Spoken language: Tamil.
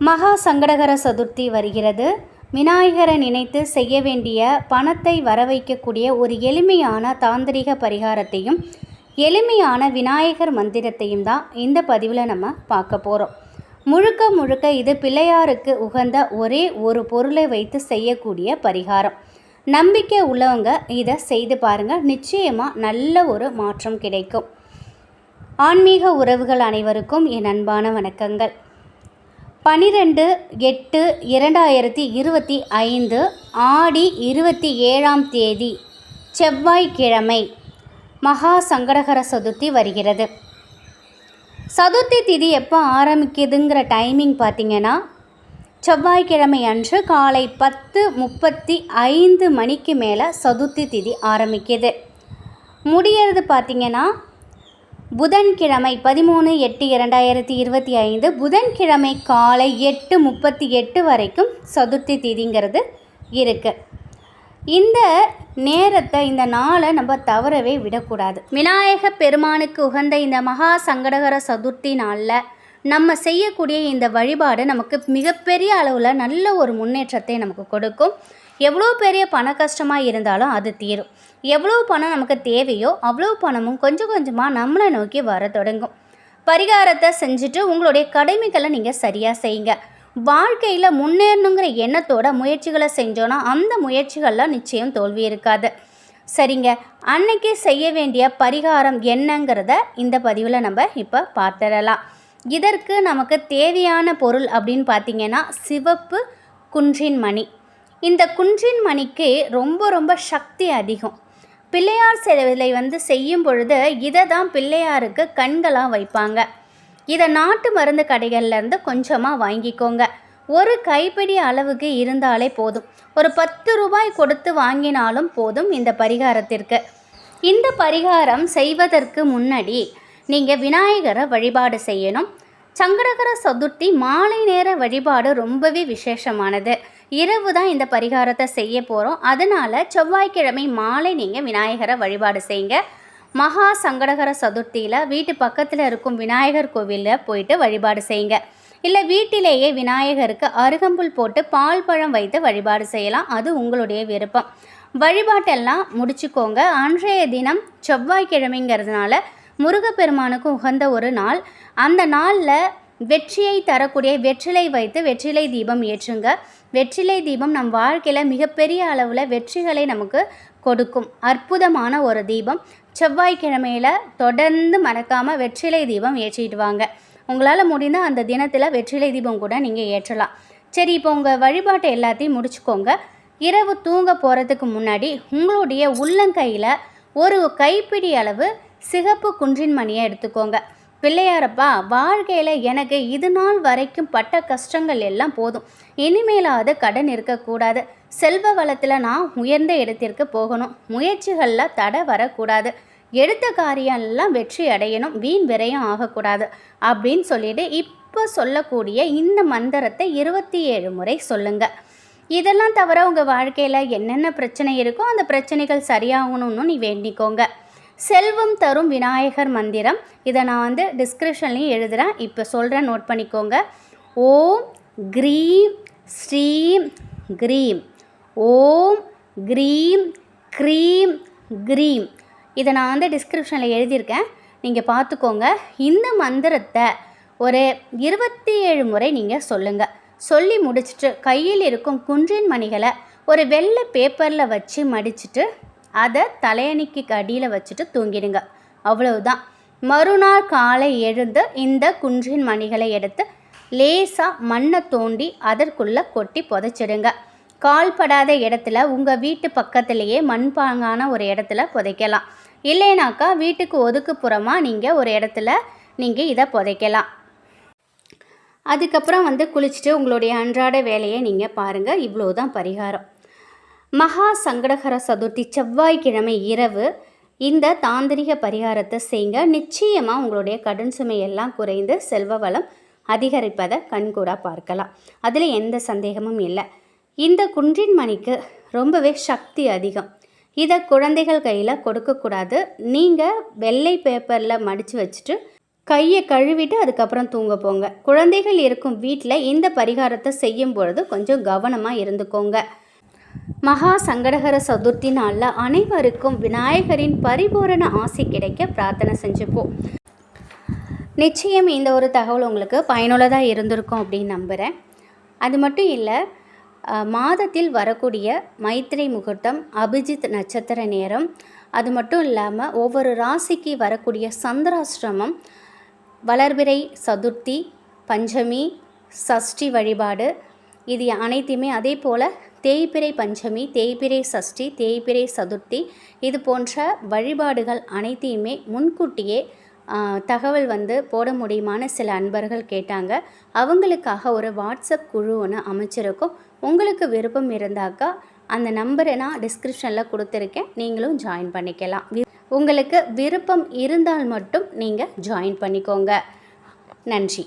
மகா சங்கடகர சதுர்த்தி வருகிறது. விநாயகரை நினைத்து செய்ய வேண்டிய பணத்தை வர வைக்கக்கூடிய ஒரு எளிமையான தாந்திரிக பரிகாரத்தையும் எளிமையான விநாயகர் மந்திரத்தையும் தான் இந்த பதிவில் நம்ம பார்க்க போகிறோம் முழுக்க முழுக்க இது பிள்ளையாருக்கு உகந்த ஒரே ஒரு பொருளை வைத்து செய்யக்கூடிய பரிகாரம். நம்பிக்கை உள்ளவங்க இதை செய்து பாருங்கள் நிச்சயமாக நல்ல ஒரு மாற்றம் கிடைக்கும். ஆன்மீக உறவுகள் அனைவருக்கும் என் அன்பான வணக்கங்கள். பனிரெண்டு எட்டு இரண்டாயிரத்தி இருபத்தி ஐந்து ஆடி இருபத்தி ஏழாம் தேதி செவ்வாய்க்கிழமை மகா சங்கடகர சதுர்த்தி வருகிறது. சதுர்த்தி திதி எப்போ ஆரம்பிக்குதுங்கிற டைமிங் பார்த்தீங்கன்னா செவ்வாய்க்கிழமை அன்று காலை பத்து முப்பத்தி ஐந்து மணிக்கு மேலே சதுர்த்தி திதி ஆரம்பிக்குது. முடியறது பார்த்தீங்கன்னா புதன்கிழமை பதிமூணு எட்டு இரண்டாயிரத்தி இருபத்தி ஐந்து புதன்கிழமை காலை எட்டு முப்பத்தி எட்டு வரைக்கும் சதுர்த்தி திதிங்கிறது இருக்குது இந்த நேரத்தை இந்த நாளை நம்ம தவறவே விடக்கூடாது. விநாயக பெருமானுக்கு உகந்த இந்த மகா சங்கடகர சதுர்த்தி நாளில் நம்ம செய்யக்கூடிய இந்த வழிபாடு நமக்கு மிகப்பெரிய அளவில் நல்ல ஒரு முன்னேற்றத்தை நமக்கு கொடுக்கும். எவ்வளோ பெரிய பண கஷ்டமாக இருந்தாலும் அது தீரும். எவ்வளோ பணம் நமக்கு தேவையோ அவ்வளோ பணமும் கொஞ்சம் கொஞ்சமாக நம்மளை நோக்கி வர தொடங்கும். பரிகாரத்தை செஞ்சுட்டு உங்களுடைய கடமைகளை நீங்கள் சரியாக செய்யுங்க. வாழ்க்கையில் முன்னேறணுங்கிற எண்ணத்தோட முயற்சிகளை செஞ்சோன்னா அந்த முயற்சிகளில் நிச்சயம் தோல்வி இருக்காது. சரிங்க. அன்னைக்கு செய்ய வேண்டிய பரிகாரம் என்னங்கிறத இந்த பதிவில் நம்ம இப்போ பார்த்துடலாம். இதற்கு நமக்கு தேவையான பொருள் அப்படின்னு பார்த்தீங்கன்னா சிவப்பு குன்றின் மணி. இந்த குன்றின் மணிக்கு ரொம்ப ரொம்ப சக்தி அதிகம். பிள்ளையார் சிலை வந்து செய்யும் பொழுது இதை தான் பிள்ளையாருக்கு கண்களாக வைப்பாங்க. இதை நாட்டு மருந்து கடைகள்லேருந்து கொஞ்சமாக வாங்கிக்கோங்க. ஒரு கைப்பிடி அளவுக்கு இருந்தாலே போதும். ஒரு பத்து ரூபாய் கொடுத்து வாங்கினாலும் போதும் இந்த பரிகாரத்திற்கு. இந்த பரிகாரம் செய்வதற்கு முன்னாடி நீங்கள் விநாயகரை வழிபாடு செய்யணும். சங்கடகர சதுர்த்தி மாலை நேர வழிபாடு ரொம்பவே விசேஷமானது. இரவு தான் இந்த பரிகாரத்தை செய்ய போகிறோம் அதனால் செவ்வாய்க்கிழமை மாலை நீங்கள் விநாயகரை வழிபாடு செய்யுங்க. மகா சங்கடகர சதுர்த்தியில் வீட்டு பக்கத்தில் இருக்கும் விநாயகர் கோவிலில் போயிட்டு வழிபாடு செய்யுங்க. இல்லை வீட்டிலேயே விநாயகருக்கு அருகம்புல் போட்டு பால் பழம் வைத்து வழிபாடு செய்யலாம். அது உங்களுடைய விருப்பம். வழிபாட்டெல்லாம் முடிச்சுக்கோங்க. அன்றைய தினம் செவ்வாய்க்கிழமைங்கிறதுனால முருகப்பெருமானுக்கு உகந்த ஒரு நாள். அந்த நாளில் வெற்றியை தரக்கூடிய வெற்றிலை வைத்து வெற்றிலை தீபம் ஏற்றுங்க. வெற்றிலை தீபம் நம் வாழ்க்கையில் மிகப்பெரிய அளவில் வெற்றிகளை நமக்கு கொடுக்கும். அற்புதமான ஒரு தீபம். செவ்வாய்க்கிழமையில் தொடர்ந்து மறக்காமல் வெற்றிலை தீபம் ஏற்றிட்டு வாங்க. உங்களால் முடிந்தால் அந்த தினத்தில் வெற்றிலை தீபம் கூட நீங்கள் ஏற்றலாம். சரி இப்போ உங்கள் வழிபாட்டை எல்லாத்தையும் முடிச்சுக்கோங்க. இரவு தூங்க போகிறதுக்கு முன்னாடி உங்களுடைய உள்ளங்கையில் ஒரு கைப்பிடி அளவு சிகப்பு குன்றின் மணியை எடுத்துக்கோங்க. பிள்ளையாரப்பா வாழ்க்கையில் எனக்கு இது நாள் வரைக்கும் பட்ட கஷ்டங்கள் எல்லாம் போதும். இனிமேலாவது கடன் இருக்கக்கூடாது. செல்வ வளத்தில் நான் உயர்ந்த இடத்திற்கு போகணும். முயற்சிகளில் தடை வரக்கூடாது. எடுத்த காரியம்லாம் வெற்றி அடையணும். வீண் விரயம் ஆகக்கூடாது. அப்படின்னு சொல்லிட்டு இப்போ சொல்லக்கூடிய இந்த மந்திரத்தை இருபத்தி ஏழு முறை சொல்லுங்கள் இதெல்லாம் தவிர உங்கள் வாழ்க்கையில் என்னென்ன பிரச்சனை இருக்கோ அந்த பிரச்சனைகள் சரியாகணும்னு நீ வேண்டிக்கோங்க. செல்வம் தரும் விநாயகர் மந்திரம். இதை நான் வந்து டிஸ்கிரிப்ஷன்லேயும் எழுதுகிறேன் இப்போ சொல்கிறேன் நோட் பண்ணிக்கோங்க. ஓம் க்ரீம் ஸ்ரீம் க்ரீம். ஓம் க்ரீம் க்ரீம் க்ரீம். இதை நான் வந்து டிஸ்கிரிப்ஷனில் எழுதியிருக்கேன். நீங்கள் பார்த்துக்கோங்க. இந்த மந்திரத்தை ஒரு இருபத்தி ஏழு முறை நீங்கள் சொல்லுங்கள் சொல்லி முடிச்சுட்டு கையில் இருக்கும் குன்றின் மணிகளை ஒரு வெள்ளை பேப்பரில் வச்சு மடிச்சுட்டு அதை தலையணிக்கு அடியில் வச்சுட்டு தூங்கிடுங்க. அவ்வளவுதான். மறுநாள் காலை எழுந்து இந்த குன்றின் மணிகளை எடுத்து லேசாக மண்ணை தோண்டி அதற்குள்ளே கொட்டி புதைச்சிடுங்க. கால்படாத இடத்துல உங்கள் வீட்டு பக்கத்துலேயே மண்பாங்கான ஒரு இடத்துல புதைக்கலாம். இல்லைனாக்கா வீட்டுக்கு ஒதுக்குப்புறமாக நீங்கள் ஒரு இடத்துல நீங்கள் இதை புதைக்கலாம். அதுக்கப்புறம் வந்து குளிச்சுட்டு உங்களுடைய அன்றாட வேலையை நீங்கள் பாருங்கள் இவ்வளோ தான் பரிகாரம். மகா சங்கடகர சதுர்த்தி செவ்வாய்க்கிழமை இரவு இந்த தாந்திரிக பரிகாரத்தை செய்யுங்க நிச்சயமாக உங்களுடைய கடன் சுமையெல்லாம் குறைந்து செல்வ வளம் அதிகரிப்பதை கண்கூடாக பார்க்கலாம். அதில் எந்த சந்தேகமும் இல்லை. இந்த குன்றின் மணிக்கு ரொம்பவே சக்தி அதிகம். இதை குழந்தைகள் கையில் கொடுக்கக்கூடாது நீங்கள் வெள்ளை பேப்பரில் மடித்து வச்சுட்டு கையை கழுவிட்டு அதுக்கப்புறம் தூங்க போங்க. குழந்தைகள் இருக்கும் வீட்டில் இந்த பரிகாரத்தை செய்யும் பொழுது கொஞ்சம் கவனமாக இருந்துக்கோங்க. மகா சங்கடகர சதுர்த்தி நாளில் அனைவருக்கும் விநாயகரின் பரிபூரண ஆசை கிடைக்க பிரார்த்தனை செஞ்சுப்போம் நிச்சயம் இந்த ஒரு தகவல் உங்களுக்கு பயனுள்ளதாக இருந்திருக்கும் அப்படின்னு நம்புகிறேன் அது மட்டும் இல்லை மாதத்தில் வரக்கூடிய மைத்திரை முகூர்த்தம் அபிஜித் நட்சத்திர நேரம் அது மட்டும் இல்லாமல் ஒவ்வொரு ராசிக்கு வரக்கூடிய சந்திராசிரமம் வளர்பிறை சதுர்த்தி பஞ்சமி சஷ்டி வழிபாடு இது அனைத்தையுமே அதே போல் தேய்பிறை பஞ்சமி தேய்பிறை சஷ்டி தேய்பிறை சதுர்த்தி இது போன்ற வழிபாடுகள் அனைத்தையுமே முன்கூட்டியே தகவல் வந்து போட முடியுமான சில அன்பர்கள் கேட்டாங்க. அவங்களுக்காக ஒரு வாட்ஸ்அப் குழு ஒன்று அமைச்சிருக்கோம். உங்களுக்கு விருப்பம் இருந்தாக்கா அந்த நம்பரை நான் டிஸ்கிரிப்ஷனில் கொடுத்துருக்கேன். நீங்களும் ஜாயின் பண்ணிக்கலாம். உங்களுக்கு விருப்பம் இருந்தால் மட்டும் நீங்கள் ஜாயின் பண்ணிக்கோங்க. நன்றி.